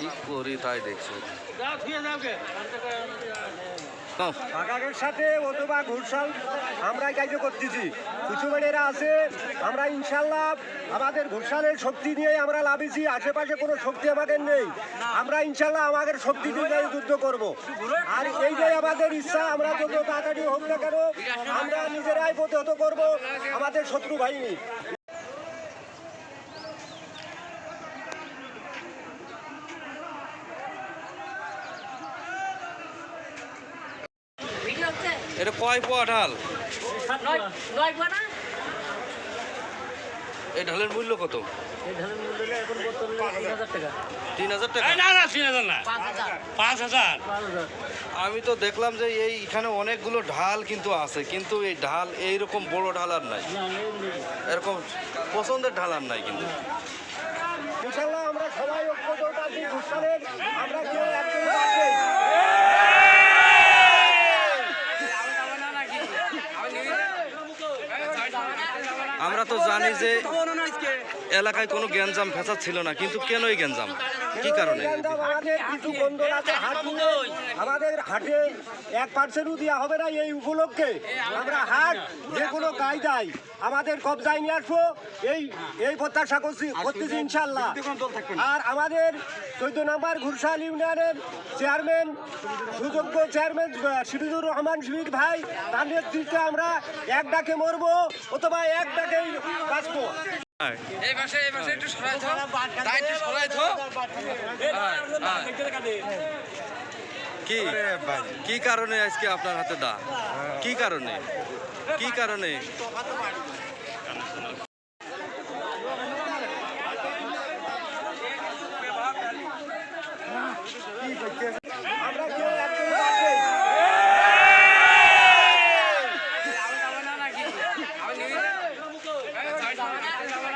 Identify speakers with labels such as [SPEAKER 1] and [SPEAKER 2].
[SPEAKER 1] কি করি তাই দেখছি।
[SPEAKER 2] কাকাকের সাথে অথবা ঘুরসাল আমরাই কাজ করতেছি। কিছু মেয়েরা আছে আমরা ইনশাল্লাহ আমাদের ঘুরসালের শক্তি নিয়ে আমরা লাভেছি আশেপাশে কোনো শক্তি আমাদের নেই। আমরা ইনশাল্লাহ আমাদের শক্তি দিয়ে যুদ্ধ করব। আর এই যে আমাদের ইচ্ছা আমরা যত তাড়াতাড়ি হোক না কেন আমরা নিজেরাই প্রতিহত করব আমাদের শত্রু বাহিনী।
[SPEAKER 1] এটা কয় পোয়া ঢাল?
[SPEAKER 3] নয় নয় পোয়া না?
[SPEAKER 1] এই ঢালের মূল্য কত? আমি তো দেখলাম যে এই এখানে অনেকগুলো ঢাল কিন্তু আছে কিন্তু এই ঢাল এইরকম বড় ঢাল আর নেই। এরকম পছন্দের ঢাল আর নাই কিন্তু
[SPEAKER 2] ইনশাল্লাহ আমরা সবাই ঐক্যজোট আছি ঘুরসালের আমরা কেউ একজন বাদ নেই।
[SPEAKER 1] আমরা তো জানি যে এলাকায় কোনো গ্যাঞ্জাম ফেসাদ ছিল না কিন্তু কেন এই গ্যাঞ্জাম? কি কারণে?
[SPEAKER 2] আমাদের হাট এক পার্সেন্টও দেওয়া হবে না এই উপলক্ষে। আমরা হাট যে কোনো কায়দায় আমাদের কবজায় নিয়ে আসব। এই এই প্রত্যাশা করছি করতেছি ইনশাল্লাহ আর আমাদের চোদ্দ নম্বর ঘুরসাল ইউনিয়নের চেয়ারম্যান সুযোগ্য চেয়ারম্যান আহ, রহমান শিবির ভাই তার নেতৃত্বে আমরা এক ডাকে মরবো অথবা এক ডাকেই বাঁচবো।
[SPEAKER 1] এই পাশে এই পাশে একটু সরাই থো তাই একটু সরাই থো কি? কি কারণে আজকে আপনার হাতে দা? কি কারণে? কি কারণে?